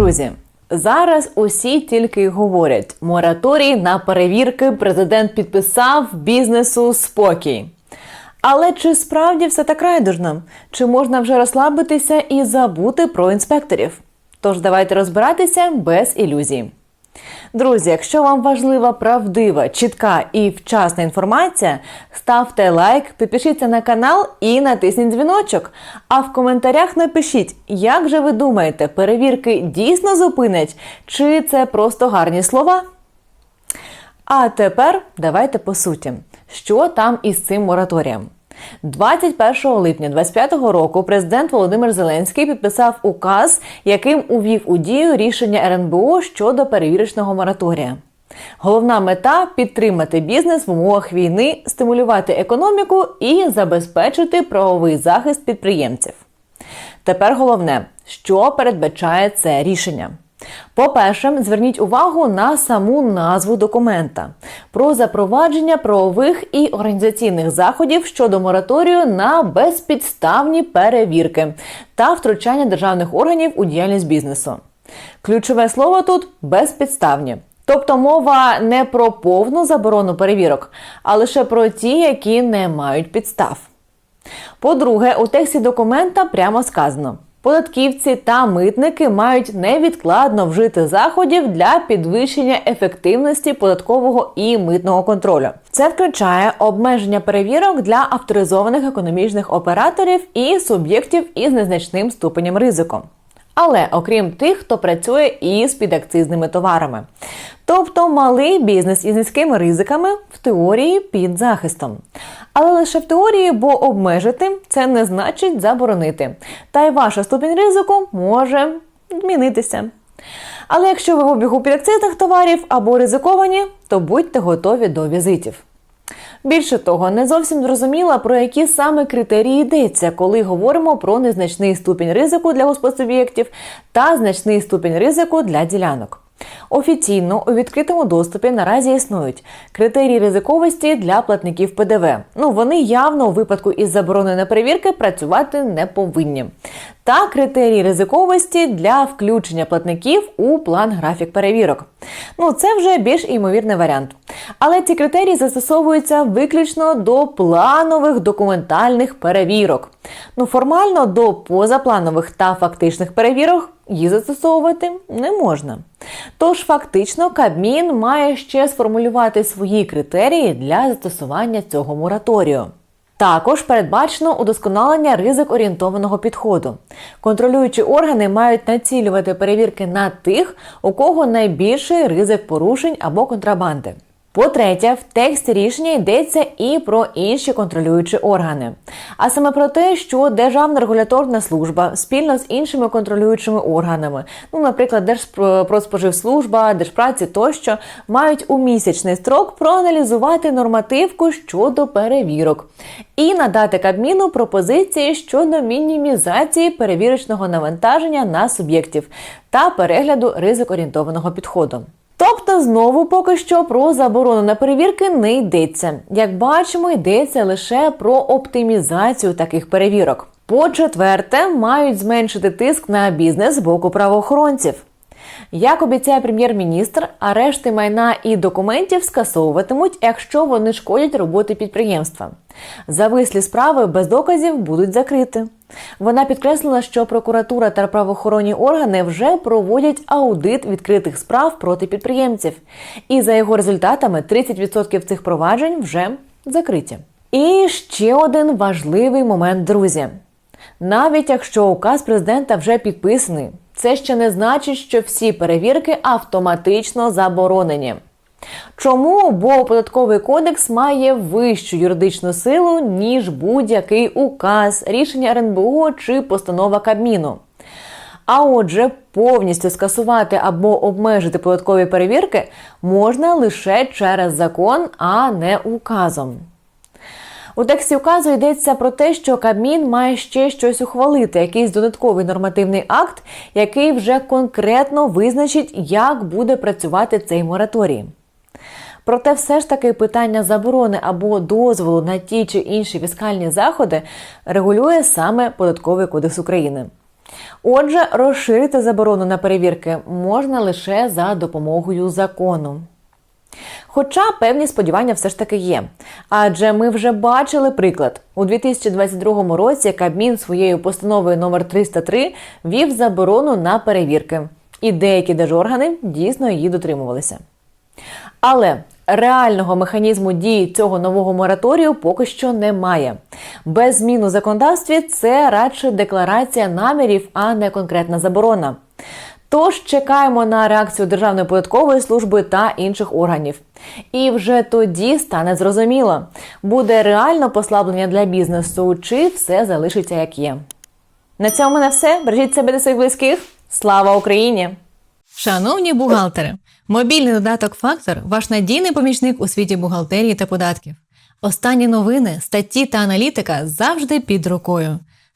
друзі, зараз усі тільки й говорять: мораторій на перевірки президент підписав бізнесу спокій. Але чи справді все так райдужно? Чи можна вже розслабитися і забути про інспекторів? Тож давайте розбиратися без ілюзій. Друзі, якщо вам важлива правдива, чітка і вчасна інформація, ставте лайк, підпишіться на канал і натисніть дзвіночок. А в коментарях напишіть, як же ви думаєте, перевірки дійсно зупинять, чи це просто гарні слова? А тепер давайте по суті, що там із цим мораторієм. 21 липня 2025 року президент Володимир Зеленський підписав указ, яким увів у дію рішення РНБО щодо перевірочного мораторія. Головна мета підтримати бізнес в умовах війни, стимулювати економіку і забезпечити правовий захист підприємців. Тепер головне, що передбачає це рішення. По-перше, зверніть увагу на саму назву документа про запровадження правових і організаційних заходів щодо мораторію на безпідставні перевірки та втручання державних органів у діяльність бізнесу. Ключове слово тут безпідставні. Тобто мова не про повну заборону перевірок, а лише про ті, які не мають підстав. По-друге, у тексті документа прямо сказано. Податківці та митники мають невідкладно вжити заходів для підвищення ефективності податкового і митного контролю. Це включає обмеження перевірок для авторизованих економічних операторів і суб'єктів із незначним ступенем ризику. Але окрім тих, хто працює із підакцизними товарами. Тобто малий бізнес із низькими ризиками в теорії під захистом. Але лише в теорії, бо обмежити це не значить заборонити. Та й ваша ступінь ризику може змінитися. Але якщо ви в обігу підакцизних товарів або ризиковані, то будьте готові до візитів. Більше того, не зовсім зрозуміла, про які саме критерії йдеться, коли говоримо про незначний ступінь ризику для госпосуб'єктів та значний ступінь ризику для ділянок. Офіційно у відкритому доступі наразі існують критерії ризиковості для платників ПДВ. Ну вони явно у випадку із забороною на перевірки працювати не повинні. Та критерії ризиковості для включення платників у план графік перевірок. Ну це вже більш імовірний варіант. Але ці критерії застосовуються виключно до планових документальних перевірок. Ну формально до позапланових та фактичних перевірок її застосовувати не можна. Тож фактично Кабмін має ще сформулювати свої критерії для застосування цього мораторію. Також передбачено удосконалення ризик орієнтованого підходу. Контролюючі органи мають націлювати перевірки на тих, у кого найбільший ризик порушень або контрабанди. По-третє, в тексті рішення йдеться і про інші контролюючі органи, а саме про те, що Державна регуляторна служба спільно з іншими контролюючими органами, ну, наприклад, Держпродспоживслужба, Держпраці тощо, мають у місячний строк проаналізувати нормативку щодо перевірок і надати Кабміну пропозиції щодо мінімізації перевірочного навантаження на суб'єктів та перегляду ризик орієнтованого підходу. Знову поки що про заборону на перевірки не йдеться. Як бачимо, йдеться лише про оптимізацію таких перевірок. По-четверте, мають зменшити тиск на бізнес з боку правоохоронців. Як обіцяє прем'єр-міністр, арешти майна і документів скасовуватимуть, якщо вони шкодять роботи підприємства. Завислі справи без доказів будуть закриті. Вона підкреслила, що прокуратура та правоохоронні органи вже проводять аудит відкритих справ проти підприємців, і за його результатами 30% цих проваджень вже закриті. І ще один важливий момент, друзі. Навіть якщо указ президента вже підписаний, це ще не значить, що всі перевірки автоматично заборонені. Чому? Бо податковий кодекс має вищу юридичну силу, ніж будь-який указ, рішення РНБО чи постанова Кабміну. А отже, повністю скасувати або обмежити податкові перевірки можна лише через закон, а не указом. У тексті указу йдеться про те, що Кабмін має ще щось ухвалити, якийсь додатковий нормативний акт, який вже конкретно визначить, як буде працювати цей мораторій. Проте, все ж таки, питання заборони або дозволу на ті чи інші фіскальні заходи регулює саме податковий кодекс України. Отже, розширити заборону на перевірки можна лише за допомогою закону. Хоча певні сподівання все ж таки є. Адже ми вже бачили приклад у 2022 році. Кабмін своєю постановою номер 303 вів заборону на перевірки, і деякі держоргани дійсно її дотримувалися. Але реального механізму дії цього нового мораторію поки що немає. Без змін у законодавстві це радше декларація намірів, а не конкретна заборона. Тож чекаємо на реакцію Державної податкової служби та інших органів. І вже тоді стане зрозуміло, буде реально послаблення для бізнесу, чи все залишиться як є. На цьому мене все. Бережіть себе та своїх близьких. Слава Україні! Шановні бухгалтери, мобільний додаток Фактор ваш надійний помічник у світі бухгалтерії та податків. Останні новини, статті та аналітика завжди під рукою.